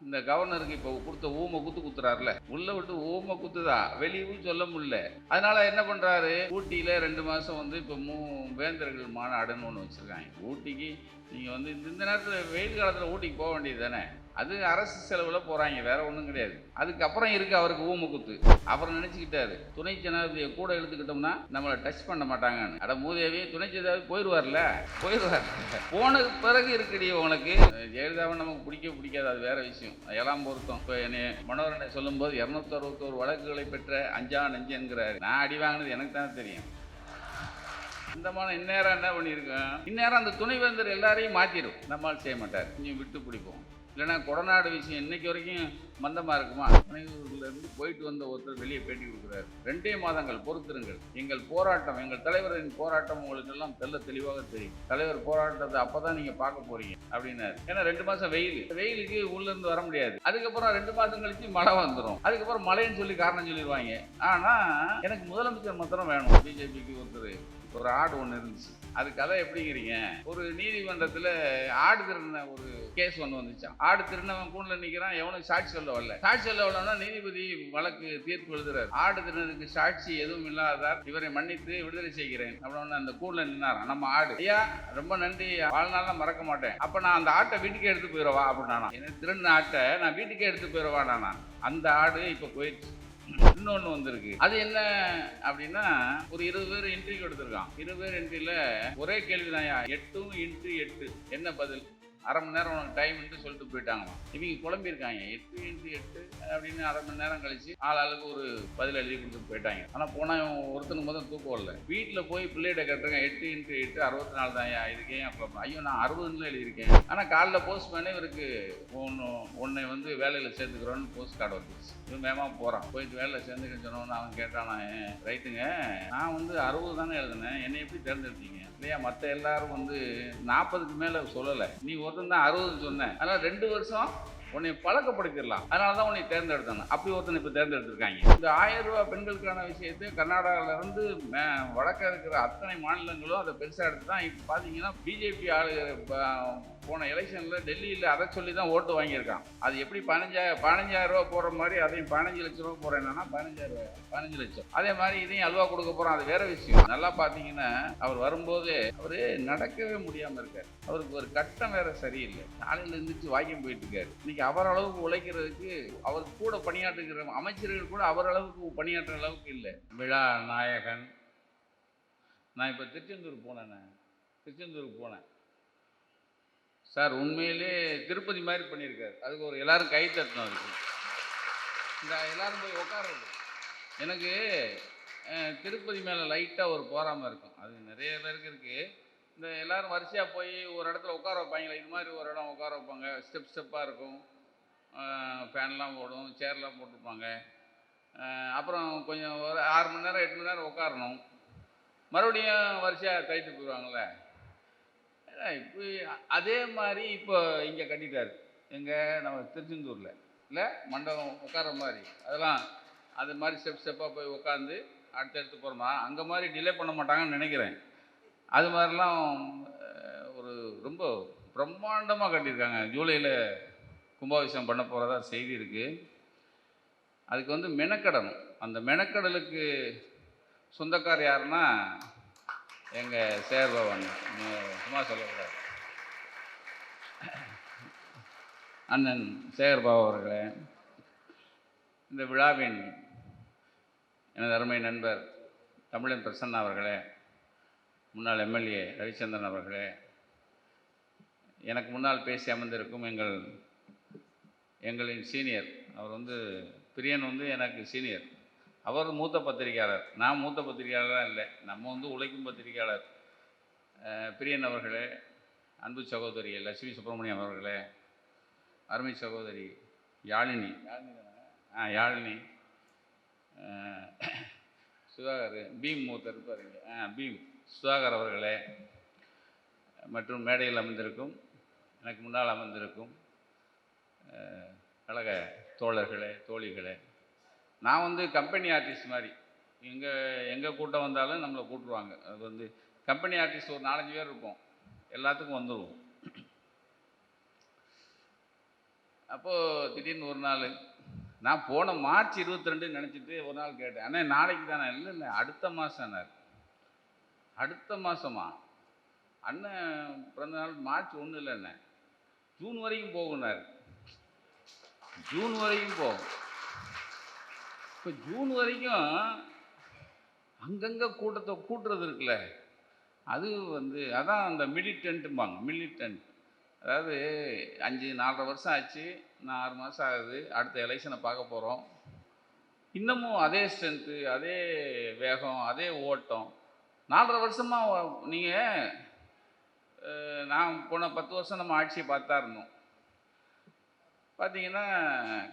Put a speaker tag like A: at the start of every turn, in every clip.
A: இந்த கவர்னருக்கு இப்போ கொடுத்த ஊமை குத்து குத்துறாருல. உள்ள விட்டு ஊமை குத்துதா? வெளியவும் சொல்ல முடியல. அதனால என்ன பண்றாரு? ஊட்டியில ரெண்டு மாசம் வந்து இப்போ மூ வேந்தர்கள் மாநாடுன்னு ஒன்று வச்சிருக்காங்க. ஊட்டிக்கு நீங்க வந்து இந்த இந்த வெயில் காலத்தில் ஊட்டிக்கு போக வேண்டியது தானே? அது அரசு செலவில் போகிறாங்க வேற ஒன்றும் கிடையாது. அதுக்கப்புறம் இருக்கு அவருக்கு ஊமுக்குத்து. அப்புறம் நினைச்சுக்கிட்டாரு துணை ஜனாதிபதியை கூட எழுத்துக்கிட்டோம்னா நம்மளை டச் பண்ண மாட்டாங்கன்னு. அட மூதேவி துணை ஜனாதிபதி போயிடுவார்ல போயிடுவார் போன பிறகு இருக்குடி உனக்கு. ஜெயலலிதாவை நமக்கு பிடிக்க பிடிக்காது அது வேற விஷயம். எல்லாம் பொருத்தம். இப்போ என்னை மனோரனை சொல்லும்போது இரநூத்தி அறுபத்தோரு வழக்குகளை பெற்ற அஞ்சா நஞ்சுங்கிறாரு. நான் அடி வாங்கினது எனக்கு தான் தெரியும். இந்த மாதிரி இந்நேரம் என்ன பண்ணியிருக்கேன் இந்நேரம் அந்த துணைவேந்தர் எல்லாரையும் மாற்றிடும் நம்மால் செய்ய மாட்டார். கொஞ்சம் விட்டு பிடிப்போம். இல்லைன்னா கொடநாடு விஷயம் இன்னைக்கு வரைக்கும் மந்தமாக இருக்குமா? இருந்து போயிட்டு வந்த ஒருத்தர் வெளியே பேட்டி கொடுக்குறாரு. ரெண்டே மாதங்கள் பொறுத்திருங்கள். எங்கள் போராட்டம் எங்கள் தலைவரின் போராட்டம் உங்களுக்கு எல்லாம் தெல்ல தெளிவாக தெரியும். தலைவர் போராட்டத்தை அப்போ தான் நீங்கள் பார்க்க போறீங்க அப்படின்னாரு. ஏன்னா ரெண்டு மாதம் வெயில். வெயிலுக்கு உள்ளேருந்து வர முடியாது. அதுக்கப்புறம் ரெண்டு மாதம் கழிச்சு மழை வந்துடும் அதுக்கப்புறம் மழைன்னு சொல்லி காரணம் சொல்லிடுவாங்க ஆனால் எனக்கு முதலமைச்சர் மாத்திரம் வேணும். பிஜேபிக்கு ஒருத்தர். ஒரு ஆடு ஒன்று இருந்துச்சு. அது கதை எப்படிங்கிறீங்க? ஒரு நீதிமன்றத்தில் ஆடு திருடின ஒரு கேஸ் ஒன்று வந்துச்சான் ஆடு திருடினவன் கூண்டில் நிற்கிறான் எவனும் சாட்சி சொல்ல வரல. சாட்சி சொல்ல வரலன்னா நீதிபதி வழக்கு தீர்ப்பு எழுதுறாரு. ஆடு திருடினதுக்கு சாட்சி எதுவும் இல்லாதார் இவரை மன்னித்து விடுதலை செய்கிறேன். அப்படின்னு அந்த கூண்டில் நின்னாராம். நம்ம ஆடு. ஐயா ரொம்ப நன்றி வாழ்நாள் மறக்க மாட்டேன். அப்போ நான் அந்த ஆட்டை வீட்டுக்கே எடுத்து போயிடவா அப்படின்னா எனக்கு திருடின ஆட்டை நான் வீட்டுக்கே எடுத்து போயிடவா நானா அந்த ஆடு இப்போ போயிடுச்சு. இன்னொன்று வந்திருக்கு. அது என்ன அப்படின்னா ஒரு இருபது பேர் இன்ட்ரிவியூ எடுத்திருக்கான் இருபது பேர் இன்ட்ரியில் ஒரே கேள்விதான்யா. எட்டும் இன்ட்டு எட்டு. என்ன பதில்? அரை மணி நேரம் உனக்கு டைம்ன்ட்டு சொல்லிட்டு போயிட்டாங்களாம் இவங்க குழம்பியிருக்காங்க எட்டு இன்ட்டு எட்டு அப்படின்னு அரை மணி நேரம் கழிச்சு ஆள் ஆளுக்கு ஒரு பதில் எழுதி கொடுத்துட்டு போயிட்டாங்க. ஆனால் போனால் ஒருத்தனுக்கு முதல் தூக்கம் வரல. வீட்டில் போய் பிள்ளைகிட்ட கேட்டிருக்கேன் எட்டு இன்ட்டு எட்டு அறுபத்தி நாலு தான் இதுக்கே ஏன் குழப்பம் ஐயோ நான் அறுபதுன்னு எழுதியிருக்கேன். ஆனால் காலைல போஸ்ட் இவருக்கு ஒன்று உன்னை வந்து வேலையில் சேர்த்துக்கிறோன்னு போஸ்ட் கார்டு வந்துச்சு இவன் வேகமாக போகிறான் போயிட்டு வேலையில் சேர்ந்துக்கன்னு சொன்னோன்னு அவன் கேட்டானே ரைட்டுங்க நான் வந்து அறுபது தானே எழுதினேன் என்னை எப்படி தேர்ந்தெடுத்தீங்க? இல்லையா மற்ற எல்லாரும் வந்து நாற்பதுக்கு மேலே சொல்லலை. நீ ஒரு ஒருத்தன் தான் அறுபதுன்னு சொன்னேன். அதனால் ரெண்டு வருஷம் உன்னை பழக்கப்படுத்திடலாம். அதனால தான் உன்னை தேர்ந்தெடுத்தாங்க அப்படி ஒருத்தனை இப்போ தேர்ந்தெடுத்திருக்காங்க. இந்த ஆயிரம் ரூபாய் பெண்களுக்கான விஷயத்தை கர்நாடகாவிலேருந்து மே- வடக்க இருக்கிற அத்தனை மாநிலங்களும் அதை பெருசாக எடுத்து தான் இப்போ பார்த்தீங்கன்னா பிஜேபி ஆளுகிற போன எலெக்ஷனில் டெல்லியில் அதை சொல்லி தான் ஓட்டு வாங்கியிருக்கான். அது எப்படி பதினஞ்சாயிரம் பதினஞ்சாயிரம் ரூபா போடுற மாதிரி அதையும் பதினஞ்சு லட்ச ரூபா போடுறேன்னா பதினஞ்சாயிரம் பதினஞ்சு லட்சம். அதே மாதிரி இதையும் அல்வா கொடுக்க போகிறோம் அது வேற விஷயம். நல்லா பார்த்தீங்கன்னா அவர் வரும்போது அவர் நடக்கவே முடியாமல் இருக்கார். அவருக்கு ஒரு கட்டம் வேற சரியில்லை. காலையில் இருந்துச்சு வாக்கியம் போயிட்டு இருக்காரு. இன்னைக்கு அவர் அளவுக்கு உழைக்கிறதுக்கு அவர் கூட பணியாற்றுகிற அமைச்சர்கள் கூட அவர் அளவுக்கு பணியாற்றுற அளவுக்கு இல்லை. விழா நாயகன். நான் இப்போ திருச்செந்தூர் போனேண்ணே திருச்செந்தூருக்கு போனேன். சார் உண்மையிலே திருப்பதி மாதிரி பண்ணியிருக்காரு. அதுக்கு ஒரு எல்லாரும் கை தட்டணும் அதுக்கு. இந்த எல்லாரும் போய் உட்காருறது எனக்கு திருப்பதி மேலே லைட்டாக ஒரு போகாமல் இருக்கும். அது நிறைய பேருக்கு இருக்குது இந்த எல்லோரும் வரிசையாக போய் ஒரு இடத்துல உட்கார வைப்பாங்களே இது மாதிரி ஒரு இடம் உட்கார வைப்பாங்க. ஸ்டெப் ஸ்டெப்பாக இருக்கும். ஃபேன்லாம் போடும் சேர்லாம் போட்டிருப்பாங்க. அப்புறம் கொஞ்சம் ஒரு ஆறு மணி நேரம் எட்டு மணி நேரம் உட்காரணும். மறுபடியும் வரிசையாக கைட்டு போயிடுவாங்களே அதே மாதிரி இப்போ இங்கே கட்டிட்டார். எங்கே? நம்ம திருச்செந்தூரில். இல்லை மண்டபம் உட்கார மாதிரி. அதெல்லாம் அது மாதிரி ஸ்டெப் ஸ்டெப்பாக போய் உட்காந்து அடுத்தடுத்து போகிறோமா அங்கே மாதிரி டிலே பண்ண மாட்டாங்கன்னு நினைக்கிறேன். அது மாதிரிலாம் ஒரு ரொம்ப பிரம்மாண்டமாக கட்டியிருக்காங்க. ஜூலையில் கும்பாபிஷேகம் பண்ண போகிறதா செய்தி இருக்குது அதுக்கு வந்து மெனக்கடணும். அந்த மெனக்கடலுக்கு சொந்தக்கார் யாருன்னா எங்கள் சேர்பவன் சும்மா சொல்லக்கூடாது. அண்ணன் சேகர்பாபு அவர்களே இந்த விழாவின் எனது அருமை நண்பர் தமிழன் பிரசன்னா அவர்களே முன்னாள் எம்எல்ஏ ரவிச்சந்திரன் அவர்களே எனக்கு முன்னால் பேசி அமர்ந்திருக்கும் எங்கள் எங்களின் சீனியர். அவர் வந்து பிரியன் வந்து எனக்கு சீனியர். அவர் மூத்த பத்திரிகையாளர். நான் மூத்த பத்திரிகையாளராக இல்லை. நம்ம வந்து உழைக்கும் பத்திரிகையாளர். பிரியன் அவர்களே அன்பு சகோதரி லட்சுமி சுப்பிரமணியம் அவர்களே அருமை சகோதரி யாழினி. யாழினி ஆ யாழினி. சுதாகர் பீம் மூத்தர் இருப்பார் ஆ பீம். சுதாகர் அவர்களே மற்றும் மேடையில் அமர்ந்திருக்கும் எனக்கு முன்னால் அமர்ந்திருக்கும் கழக தோழர்களே தோழிகளே நான் வந்து கம்பெனி ஆர்டிஸ்ட் மாதிரி. எங்கே எங்கள் கூட்டம் வந்தாலும் நம்மளை கூட்டுருவாங்க. அது வந்து கம்பெனி ஆர்டிஸ்ட் ஒரு நாலஞ்சு பேர் இருப்போம். எல்லாத்துக்கும் வந்துடுவோம் அப்போது திடீர்னு ஒரு நாள் நான் போன மார்ச் இருபத்தி ரெண்டு நினச்சிட்டு ஒரு நாள் கேட்டேன். அண்ணே நாளைக்கு தானே? இல்லை இல்லை அடுத்த மாதம்னார் அடுத்த மாதமா அண்ணன் பிறந்த நாள் மார்ச் ஒன்றும் இல்லைண்ணே ஜூன் வரைக்கும் போகுனார் ஜூன் வரைக்கும் போகும். இப்போ ஜூன் வரைக்கும் அங்கங்கே கூட்டத்தை கூட்டுறது இருக்குல்ல. அது வந்து அதான் அந்த மிலிட்டன்ட்டும்பாங்க மிலிட்டன்ட். அதாவது அஞ்சு நாலரை வருஷம் ஆச்சு நான் ஆறு மாதம் ஆகுது அடுத்த எலெக்ஷனை பார்க்க போகிறோம் இன்னமும் அதே ஸ்ட்ரென்த்து அதே வேகம் அதே ஓட்டம். நாலரை வருஷமாக நீங்கள் நான் போன பத்து வருஷம் நம்ம ஆட்சியை பார்த்தா இருந்தோம் பார்த்தீங்கன்னா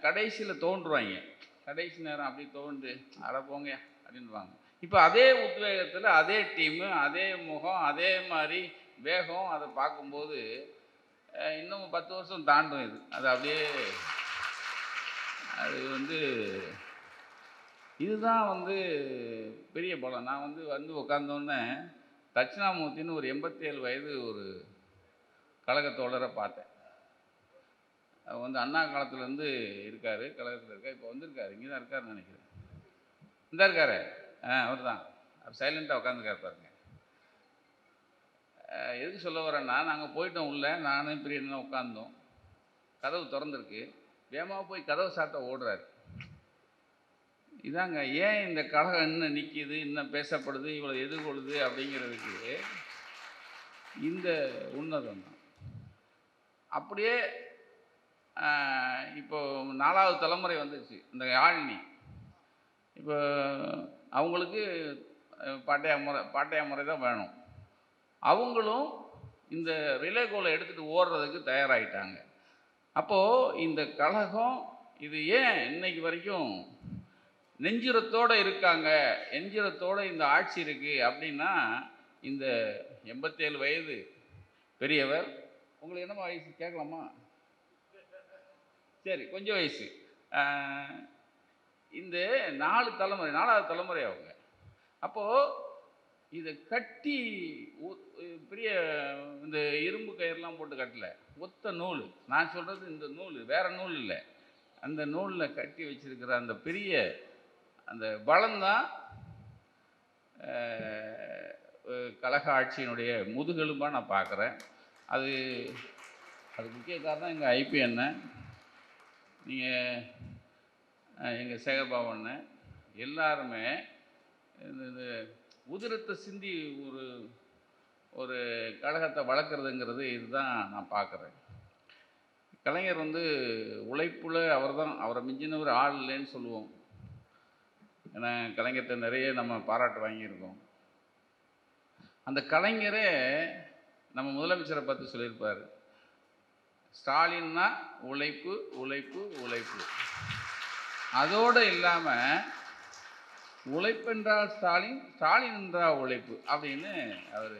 A: கடைசியில் தோன்றுவாங்க. கடைசி நேரம் அப்படி தோண்டு அட போங்க அப்படின்வாங்க இப்போ அதே உத்வேகத்தில் அதே டீமு அதே முகம் அதே மாதிரி வேகம் அதை பார்க்கும்போது இன்னும் பத்து வருஷம் தாண்டும் இது. அது அப்படியே அது வந்து இதுதான் வந்து பெரிய பலம். நான் வந்து வந்து உட்காந்தோன்னே தட்சிணாமூர்த்தின்னு ஒரு எண்பத்தேழு வயது ஒரு கழக தோழரை பார்த்தேன். வந்து அண்ணா காலத்துலேருந்து இருக்கார் கழகத்தில் இருக்கார் இப்போ வந்திருக்காரு இங்கே தான் இருக்காருன்னு நினைக்கிறேன். இந்த இருக்காரு. ஆ அவர் தான் அவர் சைலண்ட்டாக உட்காந்துருக்காரு பாருங்க எதுக்கு சொல்ல வரேன்னா நாங்கள் போயிட்டோம் உள்ள நானும் பிரியனும் உட்காந்தோம் கதவு திறந்துருக்கு. வேகமாக போய் கதவை சாத்த ஓடுறாரு. இதாங்க ஏன் இந்த கழகம் இன்னும் நிற்கிது இன்னும் பேசப்படுது இவ்வளோ எதிர்கொள்ளுது அப்படிங்கிறதுக்கு இந்த உன்னதம் தான் அப்படியே இப்போது இப்போ நாலாவது தலைமுறை வந்துருச்சு இந்த யாழினி இப்போ அவங்களுக்கு பாட்டையா முறை பாட்டையா முறை தான் வேணும். அவங்களும் இந்த ரிலே கோலை எடுத்துகிட்டு ஓடுறதுக்கு தயாராகிட்டாங்க அப்போது இந்த கழகம் இது ஏன் இன்னைக்கு வரைக்கும் நெஞ்சுரத்தோடு இருக்காங்க நெஞ்சுரத்தோடு இந்த ஆட்சி இருக்குது அப்படின்னா இந்த எண்பத்தேழு வயது பெரியவர் உங்களுக்கு என்னம்மா வயசு? கேட்கலாமா? சரி கொஞ்சம் வயசு. இந்த நாலு தலைமுறை நாலாவது தலைமுறை அவங்க. அப்போது இதை கட்டி பெரிய இந்த இரும்பு கயிறுலாம் போட்டு கட்டல. ஒத்த நூல். நான் சொல்கிறது இந்த நூல் வேறு நூல் இல்லை. அந்த நூலில் கட்டி வச்சிருக்கிற அந்த பெரிய அந்த பலம்தான் கழக ஆட்சியினுடைய முதுகெலும்பாக நான் பார்க்குறேன். அது அது முக்கிய காரணம் எங்கள் ஐபி என்ன. நீங்கள் எங்கள் சேகர்பாபு எல்லாருமே இந்த உதிரத்தை சிந்தி ஒரு ஒரு கழகத்தை வளர்க்குறதுங்கிறது இதுதான் நான் பார்க்குறேன் கலைஞர் வந்து உழைப்புல அவர் தான் அவரை மிஞ்சினவர் ஆள் இல்லைன்னு சொல்லுவோம். ஏன்னா கலைஞர்கிட்ட நிறைய நம்ம பாராட்டு வாங்கியிருக்கோம். அந்த கலைஞரே நம்ம முதலமைச்சரை பார்த்து சொல்லியிருப்பார். ஸ்டாலின்னா உழைப்பு உழைப்பு உழைப்பு. அதோடு இல்லாமல் உழைப்பென்றால் ஸ்டாலின் ஸ்டாலின் என்றால் உழைப்பு அப்படின்னு அவர்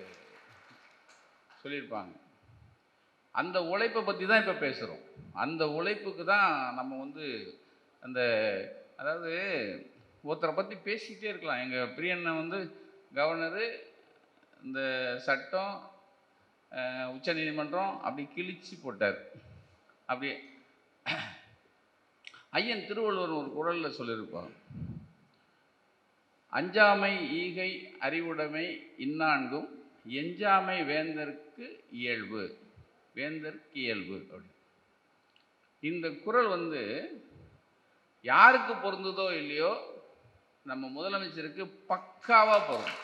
A: சொல்லியிருப்பாங்க. அந்த உழைப்பை பற்றி தான் இப்போ பேசுகிறோம் அந்த உழைப்புக்கு தான் நம்ம வந்து அந்த அதாவது ஒருத்தரை பற்றி பேசிக்கிட்டே இருக்கலாம். எங்கள் பிரியண்ணன் வந்து கவர்னரு இந்த சட்டம் உச்ச உச்சநீதிமன்றம் அப்படி கிழிச்சு போட்டார். அப்படி ஐயன் திருவள்ளுவர் ஒரு குரலில் சொல்லியிருப்பார். அஞ்சாமை ஈகை அறிவுடைமை இன்னான்கும் எஞ்சாமை வேந்தற்கு இயல்பு வேந்தற்கு இயல்பு அப்படி. இந்த குரல் வந்து யாருக்கு பொருந்துதோ இல்லையோ நம்ம முதலமைச்சருக்கு பக்காவாக பொருந்தும்.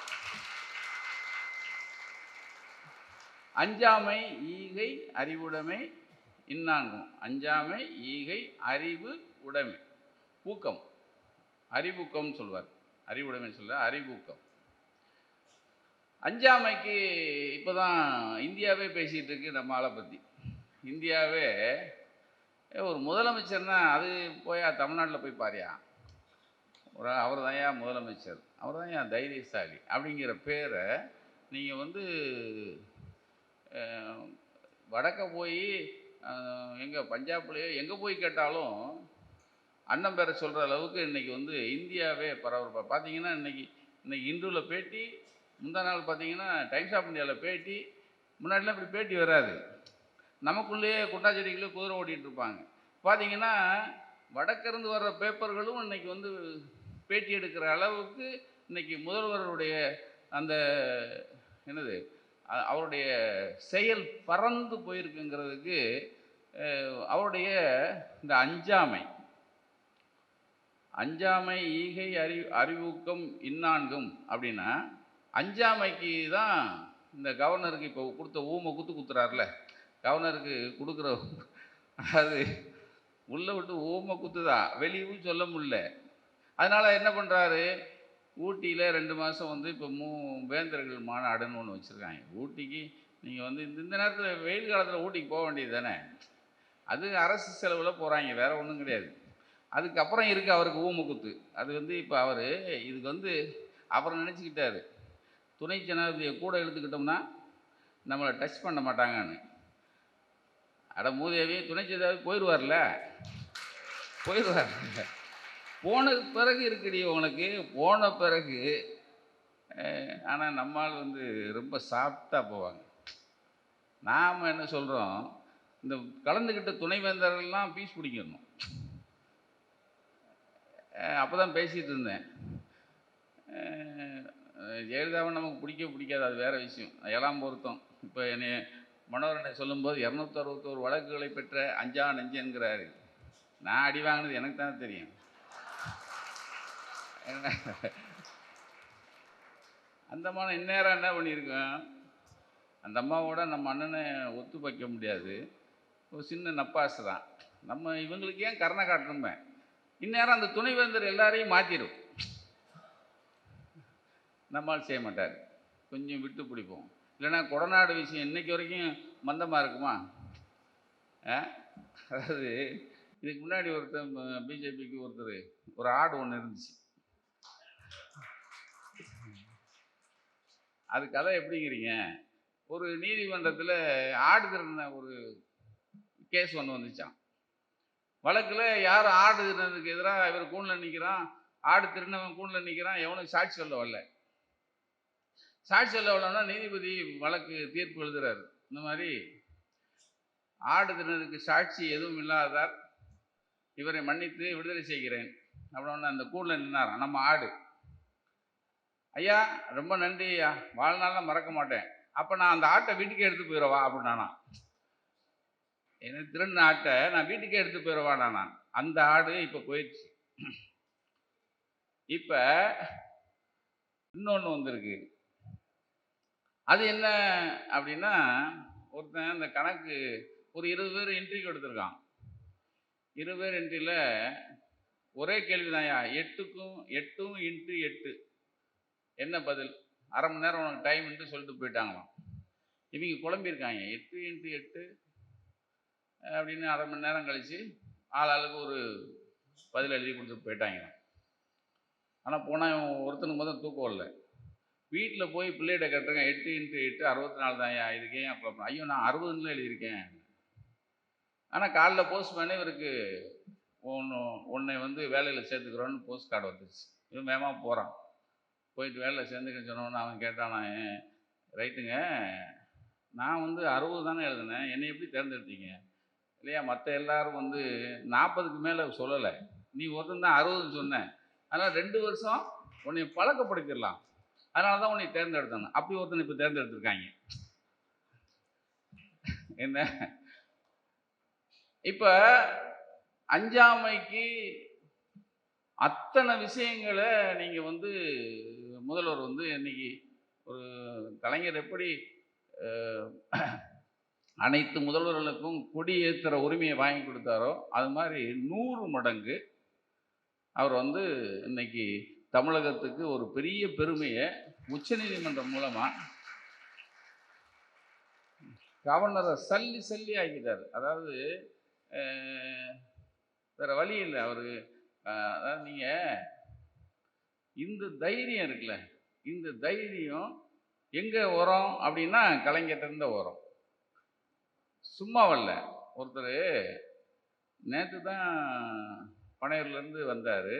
A: அஞ்சாமை ஈகை அறிவுடைமை இன்னாங்கும். அஞ்சாமை ஈகை அறிவு உடைமை. ஊக்கம். அறிவூக்கம்னு சொல்வார். அறிவுடைமை சொல்ல அறிவூக்கம். அஞ்சாமைக்கு இப்போ தான் இந்தியாவே பேசிகிட்டு இருக்கு நம்ம ஆளை பற்றி இந்தியாவே ஒரு முதலமைச்சர்னா அது போயா தமிழ்நாட்டில் போய் பாரியா? ஒரு அவர் தான் ஏன் முதலமைச்சர். அவர் தான் ஏன் தைரியசாலி. அப்படிங்கிற பேரை நீங்கள் வந்து வடக்க போய் எங்கே பஞ்சாப்லேயோ எங்கே போய் கேட்டாலும் அண்ணன் பேரை சொல்கிற அளவுக்கு இன்றைக்கி வந்து இந்தியாவே பரபரப்பாக பார்த்தீங்கன்னா இன்றைக்கி இன்றைக்கி இந்துவில் பேட்டி முந்தா நாள் பார்த்தீங்கன்னா டைம்ஸ் ஆஃப் இந்தியாவில் பேட்டி முன்னாடிலாம் இப்படி பேட்டி வராது. நமக்குள்ளேயே குண்டாச்செடிகளே குதிரை ஓட்டிகிட்டு இருப்பாங்க. பார்த்தீங்கன்னா வடக்கிருந்து வர்ற பேப்பர்களும் இன்றைக்கி வந்து பேட்டி எடுக்கிற அளவுக்கு இன்னைக்கு முதல்வருடைய அந்த என்னது அவருடைய செயல் பறந்து போயிருக்குங்கிறதுக்கு அவருடைய இந்த அஞ்சாமை அஞ்சாமை ஈகை அறி அறிவூக்கம் இன்னான்கும் அப்படின்னா அஞ்சாமைக்கு தான் இந்த கவர்னருக்கு இப்போ கொடுத்த ஊமை குத்து குத்துறாருல கவர்னருக்கு கொடுக்குற அது உள்ளே விட்டு ஊமை குத்து தான் சொல்ல முடியல. அதனால் என்ன பண்ணுறாரு ஊட்டியில் ரெண்டு மாதம் வந்து இப்போ மூ வேந்தர்கள் மாநாடுன்னு ஒன்று வச்சுருக்காங்க. ஊட்டிக்கு நீங்கள் வந்து இந்த இந்த நேரத்தில் வெயில் காலத்தில் ஊட்டிக்கு போக வேண்டியது தானே? அது அரசு செலவில் போகிறாங்க வேறு ஒன்றும் கிடையாது. அதுக்கப்புறம் இருக்குது அவருக்கு ஊமக்குத்து. அது வந்து இப்போ அவர் இதுக்கு வந்து அப்புறம் நினச்சிக்கிட்டாரு. துணை ஜனாதிபதியை கூட எழுத்துக்கிட்டோம்னா நம்மளை டச் பண்ண மாட்டாங்கன்னு. அட மூதேவி துணை ஜனாதிபதி போயிடுவார்ல போயிடுவார் போன பிறகு இருக்குடி உனக்கு. போன பிறகு ஆனால் நம்மால் வந்து ரொம்ப சாஃப்டாக போவாங்க. நாம் என்ன சொல்கிறோம் இந்த கலந்துக்கிட்ட துணைவேந்தர்கள்லாம் பீஸ் பிடிக்கணும். அப்போ தான் பேசிகிட்டு இருந்தேன். ஜெயலலிதாவை நமக்கு பிடிக்க பிடிக்காது அது வேறு விஷயம். எல்லாம் பொருத்தம். இப்போ என்னை மனோரனை சொல்லும்போது இரநூத்தறுபத்தோரு வழக்குகளை பெற்ற அஞ்சா நெஞ்சன்கிறாரு. நான் அடி வாங்கினது எனக்கு தானே தெரியும். என்ன- அந்த அம்மா இந்நேரம் என்ன பண்ணியிருக்கேன் அந்த அம்மாவோட நம்ம அண்ணனை ஒத்து வைக்க முடியாது. ஒரு சின்ன நப்பாசு தான் நம்ம இவங்களுக்கு ஏன் கருணை காட்டணுமே? இந்நேரம் அந்த துணைவேந்தர் எல்லாரையும் மாற்றிடும் நம்மால் செய்ய மாட்டார். கொஞ்சம் விட்டு பிடிப்போம். இல்லைன்னா கொடநாடு விஷயம் இன்னைக்கு வரைக்கும் மந்தமாக இருக்குமா? ஆ? அதாவது இதுக்கு முன்னாடி ஒருத்தர் பிஜேபிக்கு ஒருத்தர் ஒரு ஆடு ஒன்று இருந்துச்சு. அது கதை எப்படிங்கிறீங்க? ஒரு நீதிமன்றத்தில் ஆடு திருடின ஒரு கேஸ் ஒன்று வந்துச்சான் வழக்கில் யார் ஆடு திருடினதுக்கு எதிராக இவர் கூண்டில் நிற்கிறான் ஆடு திருடினவன் கூண்டில் நிற்கிறான் எவனும் சாட்சி சொல்ல வரல. சாட்சி சொல்ல வரலன்னா நீதிபதி வழக்கு தீர்ப்பு எழுதுறாரு. இந்த மாதிரி ஆடு திருடினதுக்கு சாட்சி எதுவும் இல்லாததால் இவரை மன்னித்து விடுதலை செய்கிறேன். அப்படின்னு அந்த கூண்டில் நின்னாரான் நம்ம ஆடு. ஐயா ரொம்ப நன்றி ஐயா. வாழ்நாளில் மறக்க மாட்டேன். அப்போ நான் அந்த ஆட்டை வீட்டுக்கே எடுத்து போயிடவா அப்படின்னானா. எனக்கு திருடின ஆட்டை நான் வீட்டுக்கே எடுத்து போயிடவா நானா அந்த ஆடு இப்போ போயிடுச்சு. இப்போ இன்னொன்று வந்திருக்கு. அது என்ன அப்படின்னா ஒருத்தன் அந்த கணக்கு ஒரு இருபது பேர் என்ட்ரிக்கு எடுத்திருக்கான் இருபது பேர் என்ட்ரியில் ஒரே கேள்விதான்யா எட்டுக்கும் எட்டும் இன்ட்டு எட்டு. என்ன பதில்? அரை மணி நேரம் உனக்கு டைம்ன்ட்டு சொல்லிட்டு போயிட்டாங்களாம். இவங்க குழம்பியிருக்காங்க எட்டு இன்ட்டு எட்டு அப்படின்னு அரை மணி நேரம் கழித்து ஆள் ஆளுக்கு ஒரு பதில் எழுதி கொடுத்துட்டு போயிட்டாங்க ஆனால் போனால் இவன் ஒருத்தனுக்கு மொத்தம் தூக்கம் இல்லை வீட்டில் போய் பிள்ளைகிட்ட கேட்டுருங்க எட்டு இன்ட்டு எட்டு அறுபத்தி நாலு தான் இதுக்கு ஏன் குழப்பம் ஐயோ நான் அறுபதுன்னு எழுதியிருக்கேன். ஆனால் காலைல போஸ்ட்மேனே இவருக்கு ஒன்று உன்னை வந்து வேலையில் சேர்த்துக்கிறோன்னு போஸ்ட் கார்டு வந்துருச்சு. இவன் வேகமாக போகிறான் போயிட்டு வேலையில் சேர்ந்துக்கன்னு சொன்னோன்னு அவன் கேட்டான் ரைட்டுங்க நான் வந்து அறுபது தானே எழுதினேன் என்னை எப்படி தேர்ந்தெடுத்தீங்க? இல்லையா மற்ற எல்லாரும் வந்து நாற்பதுக்கு மேலே சொல்லலை. நீ ஒருத்தன் தான் அறுபதுன்னு சொன்னேன். அதனால் ரெண்டு வருஷம் உன்னை பழக்கப்படுத்திடலாம். அதனால தான் உன்னை தேர்ந்தெடுத்தாங்க அப்படி ஒருத்தனை இப்போ தேர்ந்தெடுத்திருக்காங்க. என்ன? இப்போ அஞ்சாமைக்கு அத்தனை விஷயங்களை நீங்கள் வந்து முதல்வர் வந்து இன்னைக்கு ஒரு கலைஞர் எப்படி அனைத்து முதல்வர்களுக்கும் கொடி ஏற்றுற உரிமையை வாங்கி கொடுத்தாரோ அது மாதிரி நூறு மடங்கு அவர் வந்து இன்னைக்கு தமிழகத்துக்கு ஒரு பெரிய பெருமையை உச்சநீதிமன்றம் மூலமாக கவர்னரை சல்லி சல்லி ஆக்கிட்டார். அதாவது வேறு வழி இல்லை அவர். அதாவது நீங்கள் இந்த தைரியம் இருக்குல்ல இந்த தைரியம் எங்கே உரம் அப்படின்னா கலைஞர்கிட்ட உரம் வரும். சும்மா வரல. ஒருத்தர் நேற்று தான் பனையூர்லேருந்து வந்தார்.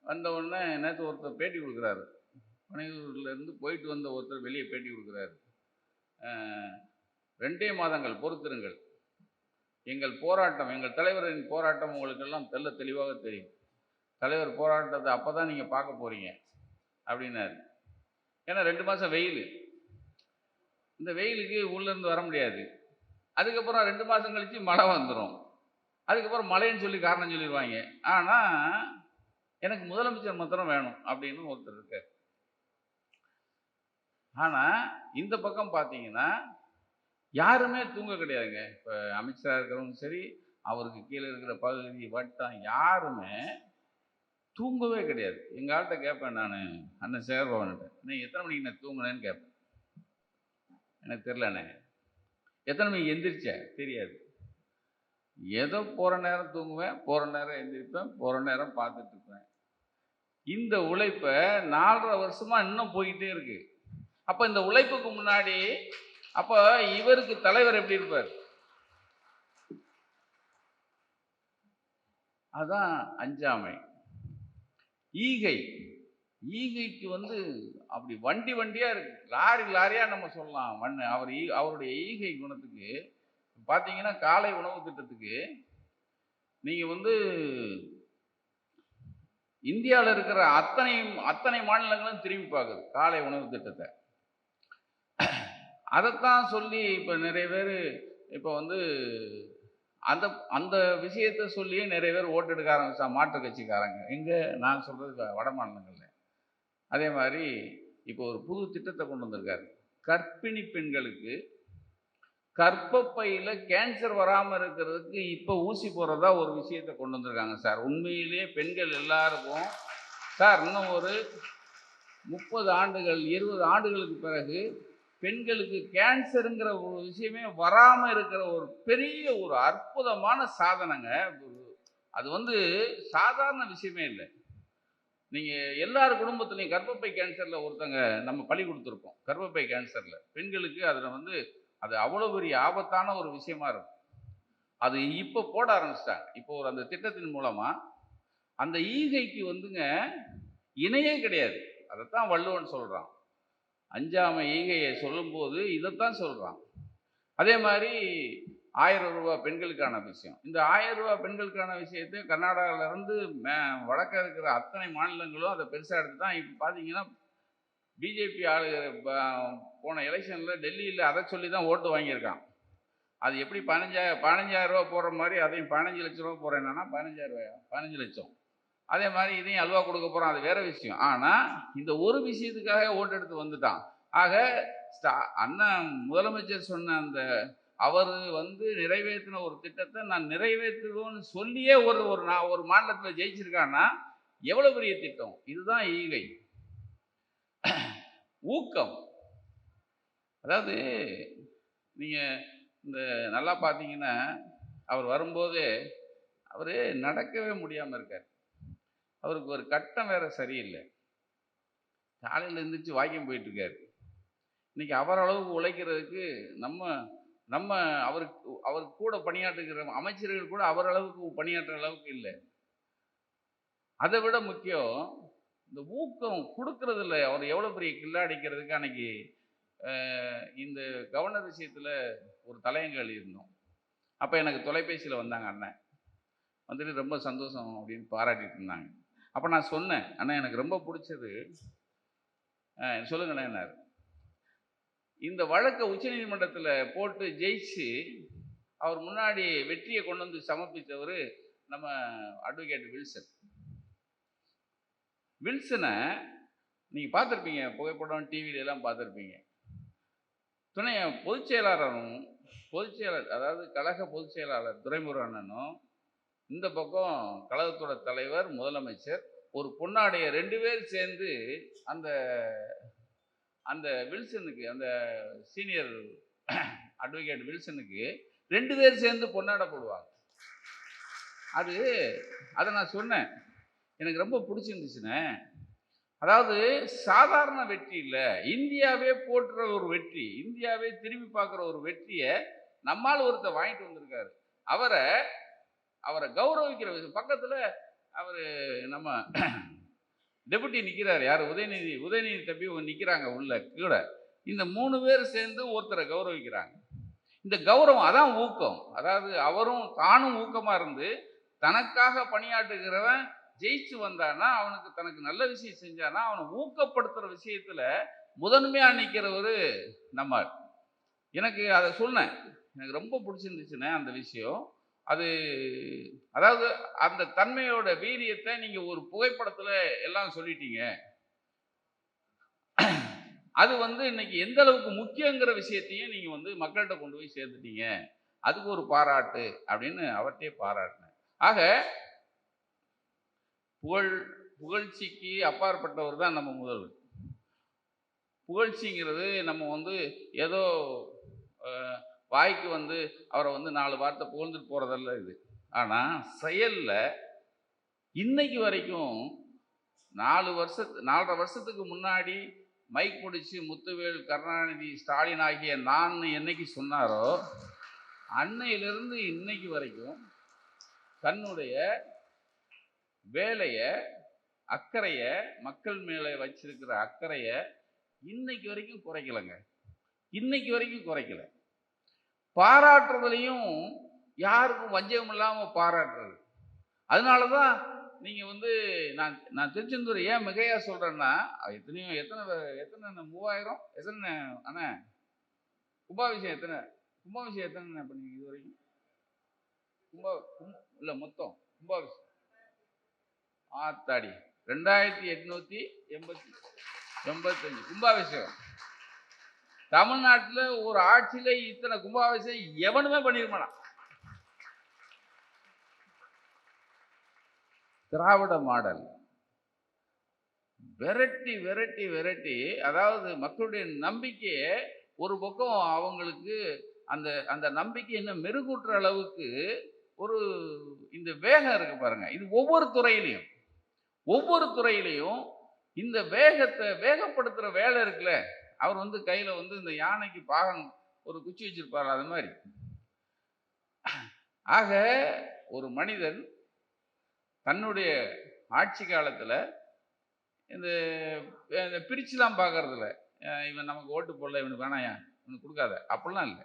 A: வந்த உடனே நேற்று ஒருத்தர் பேட்டி கொடுக்குறாரு. பனையூர்லேருந்து போயிட்டு வந்த ஒருத்தர் வெளியே பேட்டி கொடுக்குறாரு. ரெண்டே மாதங்கள் பொறுத்திருங்கள். எங்கள் போராட்டம் எங்கள் தலைவரின் போராட்டம் உங்களுக்கு எல்லாம் தெள்ள தெளிவாக தெரியும். தலைவர் போராட்டத்தை அப்போ தான் நீங்கள் பார்க்க போகிறீங்க அப்படின்னாரு. ஏன்னா ரெண்டு மாதம் வெயில். இந்த வெயிலுக்கு உள்ளேருந்து வர முடியாது. அதுக்கப்புறம் ரெண்டு மாதம் கழித்து மழை வந்துடும் அதுக்கப்புறம் மழைன்னு சொல்லி காரணம் சொல்லிடுவாங்க. ஆனால் எனக்கு முதலமைச்சர் மாத்திரம் வேணும் அப்படின்னு ஒருத்தர் இருக்கார். ஆனால் இந்த பக்கம் பார்த்தீங்கன்னா யாருமே தூங்க கிடையாதுங்க. இப்போ அமைச்சராக இருக்கிறவங்க சரி அவருக்கு கீழே இருக்கிற பகுதி வட்டம் யாருமே தூங்கவே கிடையாது. எங்கள் ஆள்கிட்ட கேட்பேன் நான் அண்ணன் சேகர்பவன்கிட்ட நீ எத்தனை மணிக்கு நான் தூங்கினேன்னு கேட்பேன் எனக்கு தெரிலண்ணே எத்தனை மணிக்கு எந்திரிச்ச? தெரியாது. ஏதோ போகிற நேரம் தூங்குவேன் போகிற நேரம் எந்திரிப்பேன் போகிற நேரம் பார்த்துட்ருப்பேன். இந்த உழைப்பை நாலரை வருஷமாக இன்னும் போய்கிட்டே இருக்கு. அப்போ இந்த உழைப்புக்கு முன்னாடி அப்போ இவருக்கு தலைவர் எப்படி இருப்பார்? அதான் அஞ்சாமை. ஈகை. ஈகைக்கு வந்து அப்படி வண்டி வண்டியா இருக்கு. லாரி லாரியா நம்ம சொல்லலாம். வண்ணு அவர் ஈ அவருடைய ஈகை குணத்துக்கு பார்த்தீங்கன்னா காலை உணவு திட்டத்துக்கு நீங்கள் வந்து இந்தியாவில் இருக்கிற அத்தனை அத்தனை மாநிலங்களும் திரும்பி பார்க்குது. காலை உணவு திட்டத்தை. அதைத்தான் சொல்லி இப்போ நிறைய பேர் இப்போ வந்து அந்த அந்த விஷயத்த சொல்லியே நிறைய பேர் ஓட்டு எடுக்க ஆரம்பிச்சா மாற்று கட்சிக்காரங்க. எங்கே நான் சொல்கிறது வட மாநிலங்களில். அதே மாதிரி இப்போ ஒரு புது திட்டத்தை கொண்டு வந்திருக்காரு. கர்ப்பிணி பெண்களுக்கு கர்ப்பப்பையில் கேன்சர் வராமல் இருக்கிறதுக்கு இப்போ ஊசி போடுறதா ஒரு விஷயத்தை கொண்டு வந்திருக்காங்க சார். உண்மையிலேயே பெண்கள் எல்லாருக்கும் சார் இன்னும் ஒரு முப்பது ஆண்டுகள் இருபது ஆண்டுகளுக்கு பிறகு பெண்களுக்கு கேன்சருங்கிற ஒரு விஷயமே வராமல் இருக்கிற ஒரு பெரிய ஒரு அற்புதமான சாதனைங்க. அது வந்து சாதாரண விஷயமே இல்லை. நீங்கள் எல்லார் குடும்பத்துலேயும் கர்ப்பப்பை கேன்சரில் ஒருத்தங்க நம்ம பழி கொடுத்துருப்போம் கர்ப்பப்பை கேன்சரில் பெண்களுக்கு அதில் வந்து அது அவ்வளோ பெரிய ஆபத்தான ஒரு விஷயமா இருக்கும். அது இப்போ போட ஆரம்பிச்சிட்டாங்க. இப்போ ஒரு அந்த திட்டத்தின் மூலமாக அந்த ஈகைக்கு வந்துங்க இணையே கிடையாது. அதைத்தான் வள்ளுவன் சொல்கிறான் அஞ்சாமை ஈகையை சொல்லும்போது இதைத்தான் சொல்கிறான் அதே மாதிரி ஆயிரம் ரூபா பெண்களுக்கான விஷயம். இந்த ஆயிரம் ரூபா பெண்களுக்கான விஷயத்தை கர்நாடகாவிலேருந்து மே வடக்க இருக்கிற அத்தனை மாநிலங்களும் அதை பெருசாக எடுத்து தான் இப்போ பார்த்தீங்கன்னா பிஜேபி ஆளு போன எலெக்ஷனில் டெல்லியில் அதை சொல்லி தான் ஓட்டு வாங்கியிருக்கான். அது எப்படி பதினஞ்சாயிரம் பதினஞ்சாயிரம் ரூபா போடுற மாதிரி அதையும் பதினஞ்சு லட்ச ரூபா போடுறேன்னா பதினஞ்சாயிரம் ரூபாயா? பதினஞ்சு லட்சம். அதே மாதிரி இதையும் அல்வா கொடுக்க போகிறோம் அது வேற விஷயம். ஆனால் இந்த ஒரு விஷயத்துக்காக ஓட்டு எடுத்து வந்துட்டான். ஆக ஸ்டா அண்ணன் முதலமைச்சர் சொன்ன அந்த அவர் வந்து நிறைவேற்றின ஒரு திட்டத்தை நான் நிறைவேற்றுவோன்னு சொல்லியே ஒரு ஒரு நான் ஒரு மாநிலத்தில் ஜெயிச்சிருக்கான்னா எவ்வளோ பெரிய திட்டம்? இதுதான் ஈகை. ஊக்கம். அதாவது நீங்கள் இந்த நல்லா பார்த்தீங்கன்னா அவர் வரும்போது அவர் நடக்கவே முடியாமல் இருக்கார். அவருக்கு ஒரு கட்டம் வேற சரியில்லை. காலையில் எழுந்திரிச்சு வாக்கியம் போயிட்டுருக்காரு. இன்றைக்கி இன்னைக்கு உழைக்கிறதுக்கு நம்ம நம்ம அவருக்கு அவருக்கு கூட பணியாற்றுகிற அமைச்சர்கள் கூட அவரளவுக்கு பணியாற்றுற அளவுக்கு இல்லை. அதை விட முக்கியம் இந்த ஊக்கம் கொடுக்கறதில்ல அவர் எவ்வளோ பெரிய கில்லா அடிக்கிறதுக்கு அன்னைக்கு இந்த கவர்னர் விஷயத்தில் ஒரு தலையங்கள் இருந்தோம் அப்போ எனக்கு தொலைபேசியில் வந்தாங்க அண்ணன். வந்துட்டு ரொம்ப சந்தோஷம் அப்படின்னு பாராட்டிட்டு இருந்தாங்க. அப்போ நான் சொன்னேன். அண்ணா எனக்கு ரொம்ப பிடிச்சது சொல்லுங்கண்ணே என்ன இந்த வழக்கை உச்சநீதிமன்றத்தில் போட்டு ஜெயிச்சு அவர் முன்னாடி வெற்றியை கொண்டு வந்து சமர்ப்பித்தவர் நம்ம அட்வொகேட் வில்சன். வில்சனை நீங்கள் பார்த்துருப்பீங்க புகைப்படம் டிவிலெலாம் பார்த்துருப்பீங்க. துணை பொதுச் செயலாளரும் பொதுச் செயலாளர் அதாவது கழக பொதுச் செயலாளர் துரைமுருகண்ணனும் இந்த பக்கம் கழகத்தோட தலைவர் முதலமைச்சர் ஒரு பொன்னாடைய ரெண்டு பேர் சேர்ந்து அந்த அந்த வில்சனுக்கு அந்த சீனியர் அட்வொகேட் வில்சனுக்கு ரெண்டு பேர் சேர்ந்து பொன்னாட போடுவாங்க. அது அதை நான் சொன்னேன். எனக்கு ரொம்ப பிடிச்சிருந்துச்சுண்ணே. அதாவது சாதாரண வெற்றி இல்லை. இந்தியாவே போற்றுற ஒரு வெற்றி இந்தியாவே திரும்பி பார்க்குற ஒரு வெற்றியை நம்மால் ஒருத்தர் வாங்கிட்டு வந்திருக்காரு. அவரை அவரை கௌரவிக்கிற விஷயம் பக்கத்தில் அவர் நம்ம டெபுட்டி நிற்கிறார் யார்? உதயநிதி. உதயநிதி தம்பி நிற்கிறாங்க உள்ள கூட. இந்த மூணு பேர் சேர்ந்து ஒருத்தரை கௌரவிக்கிறாங்க. இந்த கௌரவம் அதான் ஊக்கம். அதாவது அவரும் தானும் ஊக்கமாக இருந்து தனக்காக பணியாற்றுகிறவன் ஜெயிச்சு வந்தானா அவனுக்கு தனக்கு நல்ல விஷயம் செஞ்சானா அவனை ஊக்கப்படுத்துகிற விஷயத்தில் முதன்மையாக நிற்கிறவர் நம்ம எனக்கு அதை சொன்னேன். எனக்கு ரொம்ப பிடிச்சிருந்துச்சுண்ணே அந்த விஷயம். அது அதாவது அந்த தன்மையோட வீரியத்தை நீங்கள் ஒரு புகைப்படத்தில் எல்லாம் சொல்லிட்டீங்க. அது வந்து இன்னைக்கு எந்த அளவுக்கு முக்கியங்கிற விஷயத்தையும் நீங்கள் வந்து மக்கள்கிட்ட கொண்டு போய் சேர்த்துட்டீங்க. அதுக்கு ஒரு பாராட்டு அப்படின்னு அவர்கிட்டயே பாராட்டினேன். ஆக புகழ் புகழ்ச்சிக்கு அப்பாற்பட்டவர் தான் நம்ம முதல்வர். புகழ்ச்சிங்கிறது நம்ம வந்து ஏதோ வாய்க்கு வந்து அவரை வந்து நாலு வார்த்தை புகழ்ந்துட்டு போகிறதல்ல இது. ஆனால் செயலில் இன்னைக்கு வரைக்கும் நாலு வருஷத்து நாலரை வருஷத்துக்கு முன்னாடி மைக் பிடிச்சி முத்துவேல் கருணாநிதி ஸ்டாலின் ஆகிய நான் என்னைக்கு சொன்னாரோ அன்னையிலிருந்து இன்னைக்கு வரைக்கும் தன்னுடைய வேலையை அக்கறையை மக்கள் மேலே வச்சிருக்கிற அக்கறையை இன்னைக்கு வரைக்கும் குறைக்கலைங்க. இன்னைக்கு வரைக்கும் குறைக்கலை. பாராட்டுறதுலையும் யாருக்கும் வஞ்சகம் இல்லாமல் பாராட்டுறது. அதனால தான் நீங்கள் வந்து நான் நான் திருச்செந்தூர் ஏன் மிகையாக சொல்கிறேன்னா எத்தனையோ எத்தனை எத்தனை மூவாயிரம் எத்தனை அண்ணே கும்பாபிஷேகம் எத்தனை கும்பாபிஷேகம் எத்தனை பண்ணீங்க இது வரைக்கும் கும்பா கும் இல்லை மொத்தம் கும்பாபிஷேகம். ஆத்தாடி ரெண்டாயிரத்தி எட்நூற்றி எண்பத்தி எண்பத்தஞ்சு கும்பாபிஷேகம். தமிழ்நாட்டில் ஒரு ஆட்சியில் இத்தனை கும்பாபிஷேகம் எவனுமே பண்ணிருக்க திராவிட மாடல். விரட்டி விரட்டி விரட்டி அதாவது மக்களுடைய நம்பிக்கையை ஒரு பக்கம் அவங்களுக்கு அந்த அந்த நம்பிக்கை இன்னும் மெருகூட்டுற அளவுக்கு ஒரு இந்த வேகம் இருக்கு பாருங்க. இது ஒவ்வொரு துறையிலையும் ஒவ்வொரு துறையிலையும் இந்த வேகத்தை வேகப்படுத்துகிற வேலை இருக்குல்ல? அவர் வந்து கையில் வந்து இந்த யானைக்கு பாகம் ஒரு குச்சி வச்சிருப்பார் அது மாதிரி. ஆக ஒரு மனிதன் தன்னுடைய ஆட்சி காலத்தில் இந்த இந்த பிரிச்சுலாம் பார்க்கறதில்ல இவன் நமக்கு ஓட்டு போடல இவனுக்கு வேணாயா இவனுக்கு கொடுக்காத. அப்படிலாம் இல்லை.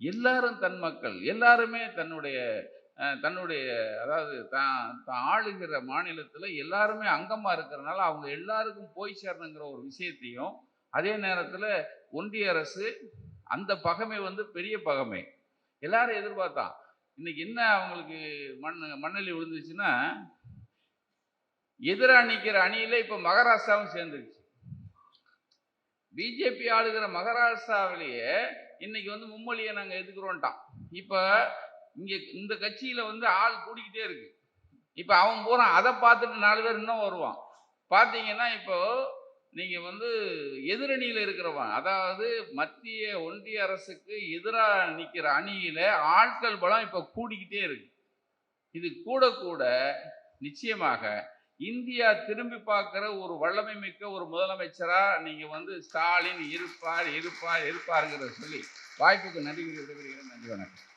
A: எல்லாரும் தன் மக்கள். எல்லாருமே தன்னுடைய தன்னுடைய அதாவது தான் தான் ஆளுகிற மாநிலத்தில் எல்லாருமே அங்கமாக இருக்கிறனால அவங்க எல்லாருக்கும் போய் சேரணுங்கிற ஒரு விஷயத்தையும் அதே நேரத்தில் ஒன்றிய அரசு அந்த பகமை வந்து பெரிய பகமை. எல்லாரும் எதிர்பார்த்தான். இன்னைக்கு என்ன அவங்களுக்கு மண் மண்ணலி விழுந்துச்சுன்னா எதிராக நிற்கிற அணியில் இப்போ மகாராஷ்டிராவும் சேர்ந்துருச்சு. பிஜேபி ஆளுகிற மகாராஷ்டிராவிலேயே இன்னைக்கு வந்து மும்மொழியை நாங்கள் எதுக்குறோன்ட்டான் இப்போ இங்கே இந்த கட்சியில் வந்து ஆள் கூடிக்கிட்டே இருக்கு. இப்போ அவன் போகிறான் அதை பார்த்துட்டு நாலு பேர் இன்னும் வருவான். பார்த்தீங்கன்னா இப்போ நீங்கள் வந்து எதிரணியில் இருக்கிறவன் அதாவது மத்திய ஒன்றிய அரசுக்கு எதிராக நிற்கிற அணியில் ஆட்கள் பலம் இப்போ கூடிக்கிட்டே இருக்கு. இது கூட கூட நிச்சயமாக இந்தியா திரும்பி பார்க்குற ஒரு வல்லமை மிக்க ஒரு முதலமைச்சராக நீங்கள் வந்து ஸ்டாலின் இருப்பார் இருப்பார் இருப்பாருங்கிறத சொல்லி வாய்ப்புக்கு நன்றி நன்றி வணக்கம்.